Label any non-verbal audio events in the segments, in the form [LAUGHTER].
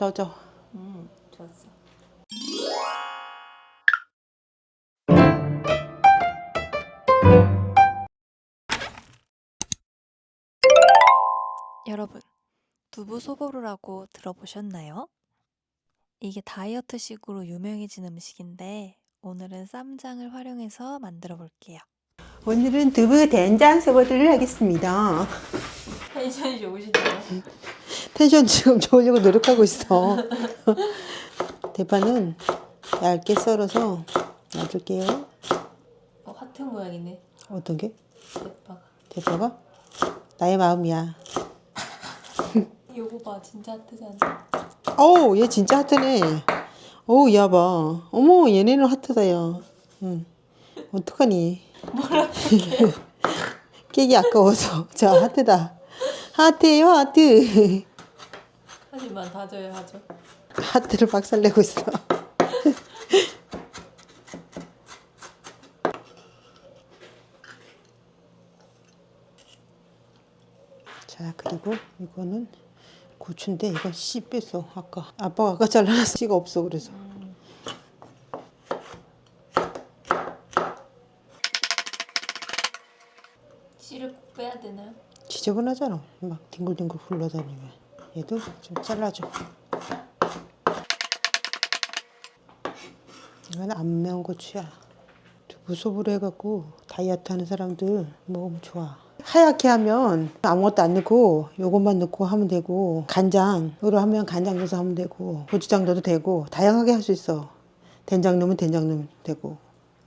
더 줘. 음, 좋았어. 여러분, 두부 소보루라고 들어보셨나요? 이게 다이어트식으로 유명해진 음식인데 오늘은 쌈장을 활용해서 만들어 볼게요. 오늘은 두부 된장 소보드를 하겠습니다. 텐션이 좋으시네요. 텐션 지금 좋으려고 노력하고 있어. [LAUGHS] 대파는 얇게 썰어서 놔둘게요. 어, 하트 모양이네. 어떤 게? 대파가. 대파가? 나의 마음이야. [LAUGHS] 요거 봐, 진짜 하트잖아. 어우, 얘 진짜 하트네. 어우, 야 봐. 어머, 얘네는 하트다, 야. 응. 어떡하니? [LAUGHS] 깨기 아까워서. 자, 하트다. 하트예요, 하트. 하지만 다져야 하죠. 하트를 박살내고 있어. [LAUGHS] 자, 그리고 이거는 고추인데 이건 씨 뺐어, 아까. 아빠가 아까 잘라놨어. 씨가 없어, 그래서. 씨를 꼭 빼야 되나요? 지저분하잖아. 막 뒹굴뒹굴 굴러다니면. 얘도 좀 잘라줘. 이건 안 매운 고추야. 두부 소보로 해갖고 다이어트 하는 사람들 먹으면 좋아. 하얗게 하면 아무것도 안 넣고 요것만 넣고 하면 되고 간장으로 하면 간장 넣어서 하면 되고 고추장 넣어도 되고 다양하게 할 수 있어. 된장 넣으면 된장 넣으면 되고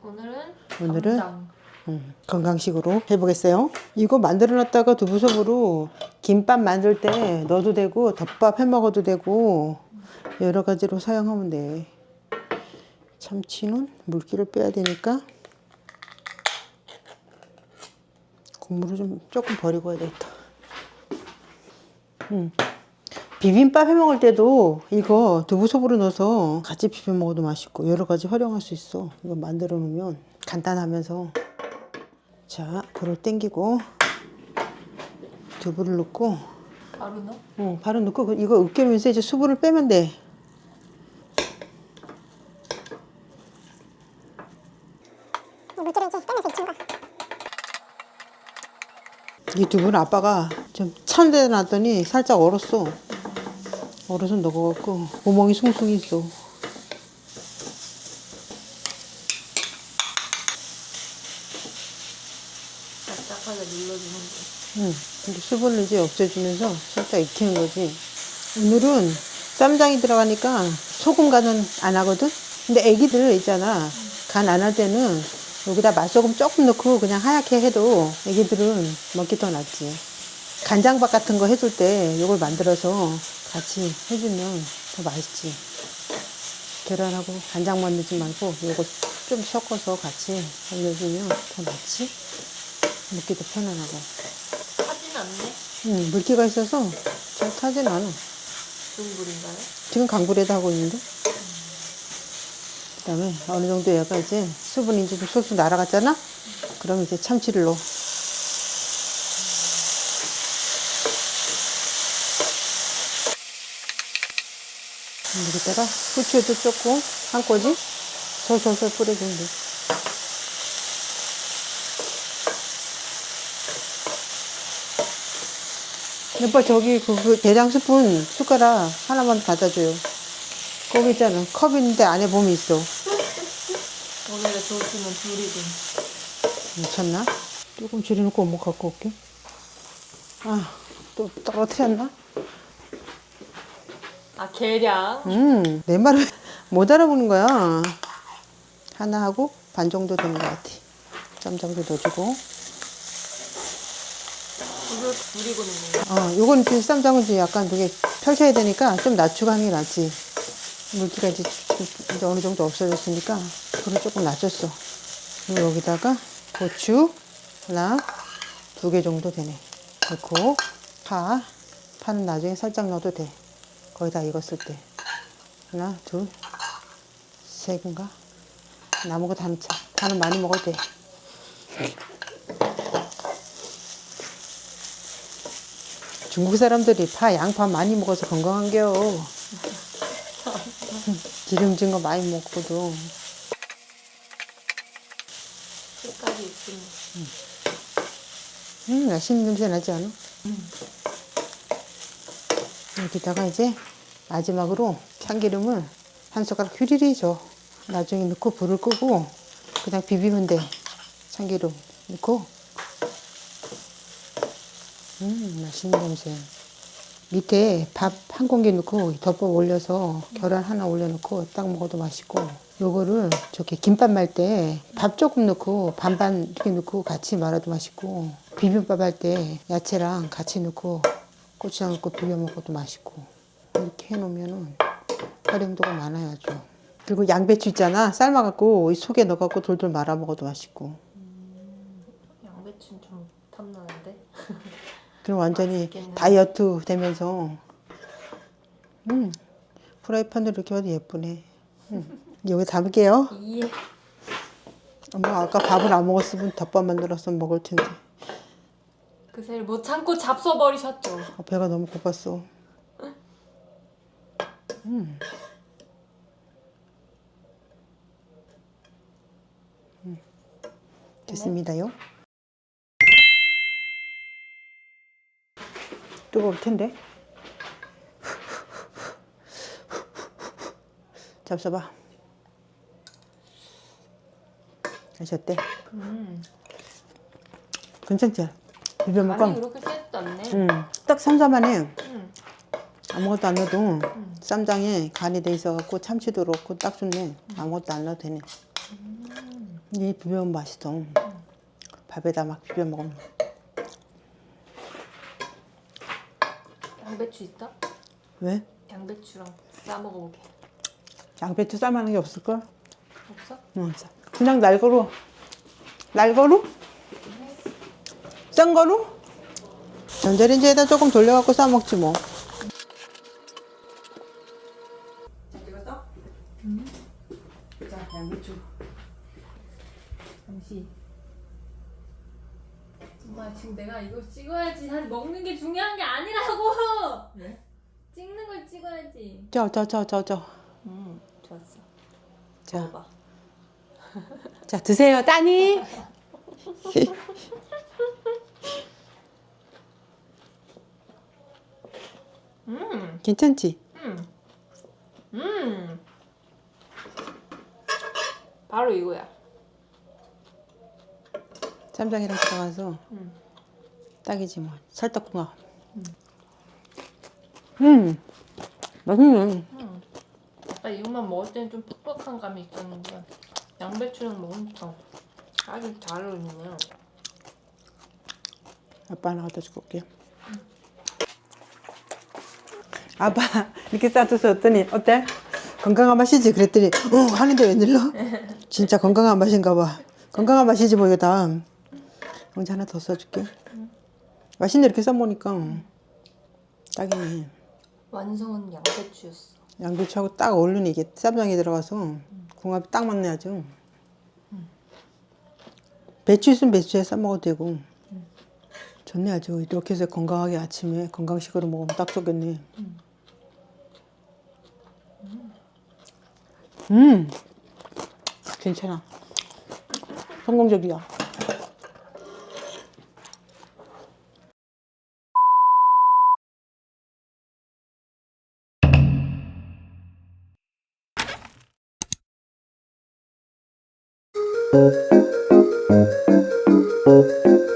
오늘은 오늘은 감장. 음, 건강식으로 해보겠어요. 이거 만들어 놨다가 두부섭으로 김밥 만들 때 넣어도 되고 덮밥 해 먹어도 되고 여러 가지로 사용하면 돼. 참치는 물기를 빼야 되니까 국물을 좀 조금 버리고 해야 되겠다. 음. 비빔밥 해 먹을 때도 이거 두부섭으로 넣어서 같이 비벼 먹어도 맛있고 여러 가지 활용할 수 있어. 이거 만들어 놓으면 간단하면서 자, 불을 땡기고 두부를 넣고 바로 넣어? 어, 바로 넣고 그- 이거 으깨면서 이제 수분을 빼면 돼. 물기를 이제 빼면서 익힌 거. 이 두부는 아빠가 좀 찬 데다 놨더니 살짝 얼었어. 얼어서 녹아갖고 구멍이 숭숭 있어. 딱딱하게 눌러주는 거. 응. 근데 수분을 이제 없애주면서 살짝 익히는 거지. 오늘은 쌈장이 들어가니까 소금 간은 안 하거든? 근데 애기들 있잖아. 간 안 할 때는 여기다 맛소금 조금 넣고 그냥 하얗게 해도 애기들은 먹기 더 낫지. 간장밥 같은 거 해줄 때 이걸 만들어서 같이 해주면 더 맛있지. 계란하고 간장만 넣지 말고 이거 좀 섞어서 같이 올려주면 더 낫지. 먹기도 편안하고. 않네? 응, 물기가 있어서 잘 타진 않아. 좋은 불인가요? 지금 강불에다 하고 있는데. 그 다음에 어느 정도 얘가 이제 수분이 이제 좀 솔솔 날아갔잖아? 그럼 이제 참치를 넣어. 여기다가 후추도 조금 한 꼬지 솔솔솔 뿌려주면 돼. 오빠 저기 그, 그 대장 스푼 숟가락 하나만 갖다 줘요. 거기 있잖아. 컵인데 안에 보면 있어. 오늘의 조수는 둘이군. 미쳤나? 조금 줄여놓고 엄마 갖고 올게. 아, 또 떨어뜨렸나? 아, 계량. 음, 내 말을 [LAUGHS] 못 알아보는 거야. 하나 하고 반 정도 되는 것 같아. 쌈장도 넣어주고. 이거 둘이고 넣는 거. 어, 요건 이제 쌈장은 이제 약간 되게 펼쳐야 되니까 좀 낮추고 하는 게 낫지. 물기가 이제, 좀 이제 어느 정도 없어졌으니까 불을 조금 낮췄어. 그리고 여기다가 고추 하나, 두 개 정도 되네. 넣고 파, 파는 나중에 살짝 넣어도 돼. 거의 다 익었을 때. 하나, 둘, 세 개인가? 남은 거 다는 차. 다는 많이 먹어도 돼. 중국 사람들이 파, 양파 많이 먹어서 건강한겨. 기름진 거 많이 먹거든. 색깔이 예쁘네. 음, 맛있는 냄새 나지 않아? 여기다가 이제 마지막으로 참기름을 한 숟가락 휘리리 줘. 나중에 넣고 불을 끄고 그냥 비비면 돼. 참기름 넣고. 음, 맛있는 냄새. 밑에 밥 한 공기 넣고 덮어 올려서 계란 하나 올려놓고 딱 먹어도 맛있고. 요거를 저렇게 김밥 말 때 밥 조금 넣고 반반 이렇게 넣고 같이 말아도 맛있고. 비빔밥 할 때 야채랑 같이 넣고 고추장 넣고 비벼 먹어도 맛있고. 이렇게 해놓으면은 활용도가 많아요 아주 그리고 양배추 있잖아. 삶아갖고 이 속에 넣어갖고 돌돌 말아 먹어도 맛있고. 양배추는 좀 탐나는데. [LAUGHS] 그럼 완전히 맛있겠네. 다이어트 되면서 음 프라이팬도 이렇게 봐도 예쁘네 음. 여기 담을게요 예. 엄마 아까 밥을 안 먹었으면 덮밥 만들어서 먹을 텐데 그새를 못 참고 잡숴버리셨죠. 아, 배가 너무 고팠어 음. 음. 됐습니다요 뜨거울 텐데. 잡숴봐. 하셨대? 음. 괜찮지? 비벼 먹고 간이 그렇게 세지도 않네. 음, 딱 삼삼하네. 음. 아무것도 안 넣어도 쌈장에 간이 돼 있어갖고 참치도 그렇고 딱 좋네. 아무것도 안 넣어도 되네. 이 비벼면 맛있어. 밥에다 막 비벼 먹으면 양배추 있어? 왜? 양배추랑 싸 먹어보게. 양배추 삶아는 게 없을걸? 없어? 응, 싸. 그냥 날거루 날거루? 썬거루? 전자레인지에다 조금 돌려갖고 싸먹지 뭐? 자, 양배추 잠시. 엄마 지금 내가 이거 찍어야지. 사실 먹는 게 중요한 게 아니라고. 네? 찍는 걸 찍어야지. 저, 저, 저, 저, 저. 음, 좋았어. 자, 먹어봐. [LAUGHS] 자 드세요, 따니. [LAUGHS] 음, 괜찮지? 음, 음. 바로 이거야. 쌈장이랑 들어가서 음. 딱이지 뭐. 살떡궁합. 음, 맛있네. 음. 아까 이것만 먹을 때는 좀 퍽퍽한 감이 있었는데 양배추랑 먹으니까 아주 잘 어울리네요. 아빠 하나 갖다 주고 올게요. 아빠 이렇게 싸줘서 어떠니? 어때? 건강한 맛이지? 그랬더니 어 하는데 왜 늘러? [LAUGHS] 진짜 건강한 맛인가 봐. 건강한 맛이지 뭐 이거 다. 언제 하나 더 써줄게. 맛있네 이렇게 싸먹으니까 딱이네. 완성은 양배추였어. 양배추하고 딱 어울리네 이게 쌈장에 들어가서 궁합이 딱 맞네 아주. 배추 있으면 배추에 싸 먹어도 되고. 좋네 아주 이렇게 해서 건강하게 아침에 건강식으로 먹으면 딱 좋겠네. 음, 괜찮아. 성공적이야. Thank you.